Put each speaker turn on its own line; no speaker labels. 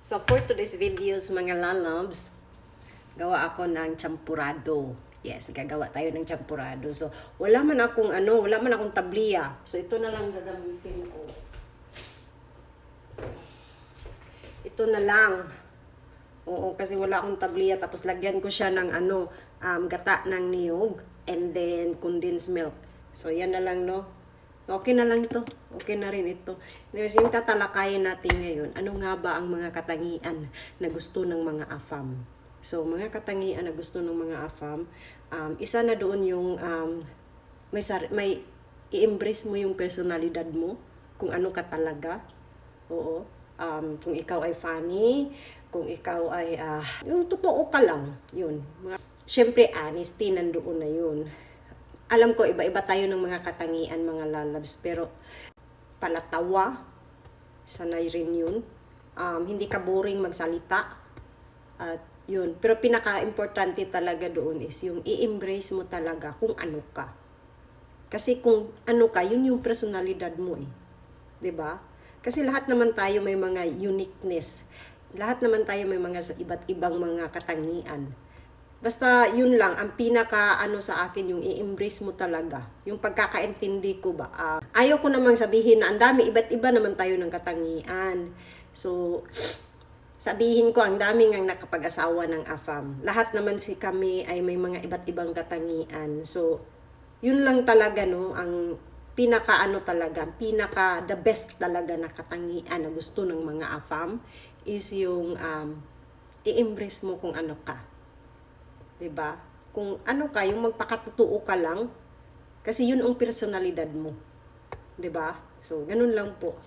So for today's videos mga lalabs, gawa ako ng champurado. Yes, gagawa tayo ng champurado. So wala man akong ano, wala man akong tabliya. So ito na lang gagamitin ko. Ito na lang. Oo, kasi wala akong tabliya. Tapos lagyan ko siya ng ano, um, gata ng niyog and then condensed milk. So yan na lang no. Okay na lang ito. Okay na rin ito. Yung tatalakayin natin ngayon, ano nga ba ang mga katangian na gusto ng mga AFAM? So, mga katangian na gusto ng mga AFAM, um, isa na doon yung um, may, may i-embrace mo yung personalidad mo, kung ano ka talaga. Oo. Um, kung ikaw ay funny, kung ikaw ay, ah, yung totoo ka lang, yun. Siyempre, honesty, nandoon na yun alam ko iba-iba tayo ng mga katangian, mga lalabs, pero palatawa, sanay rin yun. Um, hindi ka boring magsalita. At yun. Pero pinaka-importante talaga doon is yung i-embrace mo talaga kung ano ka. Kasi kung ano ka, yun yung personalidad mo eh. 'Di ba? Kasi lahat naman tayo may mga uniqueness. Lahat naman tayo may mga sa- iba't ibang mga katangian. Basta yun lang, ang pinaka ano sa akin yung i-embrace mo talaga. Yung pagkakaintindi ko ba. ah, ayaw ko namang sabihin na ang dami, iba't iba naman tayo ng katangian. So, sabihin ko, ang dami ngang nakapag-asawa ng AFAM. Lahat naman si kami ay may mga iba't ibang katangian. So, yun lang talaga no, ang pinaka ano talaga, pinaka the best talaga na katangian na gusto ng mga AFAM is yung um, i-embrace mo kung ano ka. 'Di ba? Kung ano ka, yung magpakatotoo ka lang kasi yun ang personalidad mo. 'di ba? So, ganun lang po.